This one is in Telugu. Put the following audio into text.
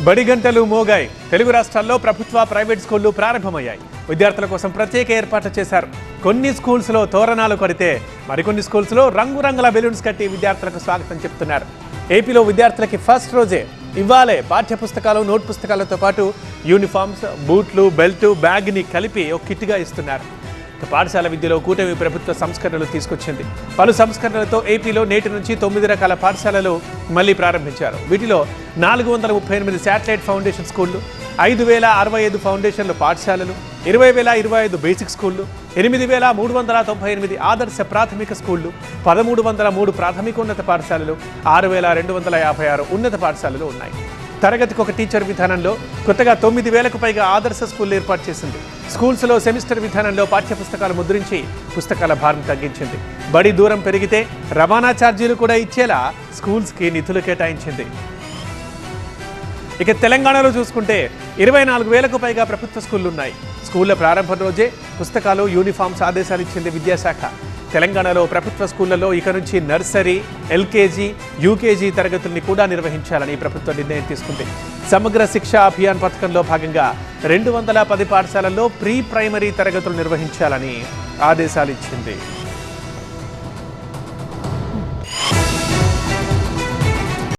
బడి గంటలు మోగాయి. తెలుగు రాష్ట్రాల్లో ప్రభుత్వ ప్రైవేట్ స్కూళ్ళు ప్రారంభమయ్యాయి. విద్యార్థుల కోసం ప్రత్యేక ఏర్పాట్లు చేశారు. కొన్ని స్కూల్స్లో తోరణాలు కొడితే మరికొన్ని స్కూల్స్లో రంగురంగుల బెలూన్స్ కట్టి విద్యార్థులకు స్వాగతం చెప్తున్నారు. ఏపీలో విద్యార్థులకి ఫస్ట్ రోజే ఇవ్వాలే పాఠ్య పుస్తకాలు నోట్ పుస్తకాలతో పాటు యూనిఫామ్స్ బూట్లు బెల్ట్ బ్యాగ్ని కలిపి ఒక కిట్గా ఇస్తున్నారు. పాఠశాల విద్యలో కూటమి ప్రభుత్వ సంస్కరణలు తీసుకొచ్చింది. పలు సంస్కరణలతో ఏపీలో నేటి నుంచి తొమ్మిది రకాల పాఠశాలలు మళ్ళీ ప్రారంభించారు. వీటిలో నాలుగు వందల ముప్పై ఎనిమిది శాటిలైట్ ఫౌండేషన్ స్కూళ్ళు ఐదు వేల అరవై ఐదు ఫౌండేషన్ల పాఠశాలలు ఇరవై వేల ఇరవై ఐదు బేసిక్ స్కూళ్ళు ఎనిమిది వేల మూడు వందల తొంభై ఎనిమిది ఆదర్శ ప్రాథమిక స్కూళ్ళు పదమూడు వందల మూడు ప్రాథమికోన్నత పాఠశాలలు ఆరు వేల రెండు వందల యాభై ఆరు ఉన్నత పాఠశాలలు ఉన్నాయి. తరగతికి ఒక టీచర్ విధానంలో కొత్తగా తొమ్మిది వేలకు పైగా ఆదర్శ స్కూల్ ఏర్పాటు చేసింది. స్కూల్స్లో సెమిస్టర్ విధానంలో పాఠ్య పుస్తకాలు ముద్రించి పుస్తకాల భారం తగ్గించింది. బడి దూరం పెరిగితే రవాణా ఛార్జీలు కూడా ఇచ్చేలా స్కూల్స్కి నిధులు కేటాయించింది. ఇక తెలంగాణలో చూసుకుంటే ఇరవై నాలుగు వేలకు పైగా ప్రభుత్వ స్కూళ్ళు ఉన్నాయి స్కూళ్ళ ప్రారంభం రోజే పుస్తకాలు యూనిఫామ్స్ ఆదేశాలు ఇచ్చింది విద్యాశాఖ. తెలంగాణలో ప్రభుత్వ స్కూళ్ళలో ఇక నుంచి నర్సరీ ఎల్కేజీ యూకేజీ తరగతుల్ని కూడా నిర్వహించాలని ప్రభుత్వం నిర్ణయం తీసుకుంది. సమగ్ర శిక్ష అభియాన్ పథకంలో భాగంగా రెండు వందల పది పాఠశాలల్లో ప్రీ ప్రైమరీ తరగతులు నిర్వహించాలని ఆదేశాలు ఇచ్చింది.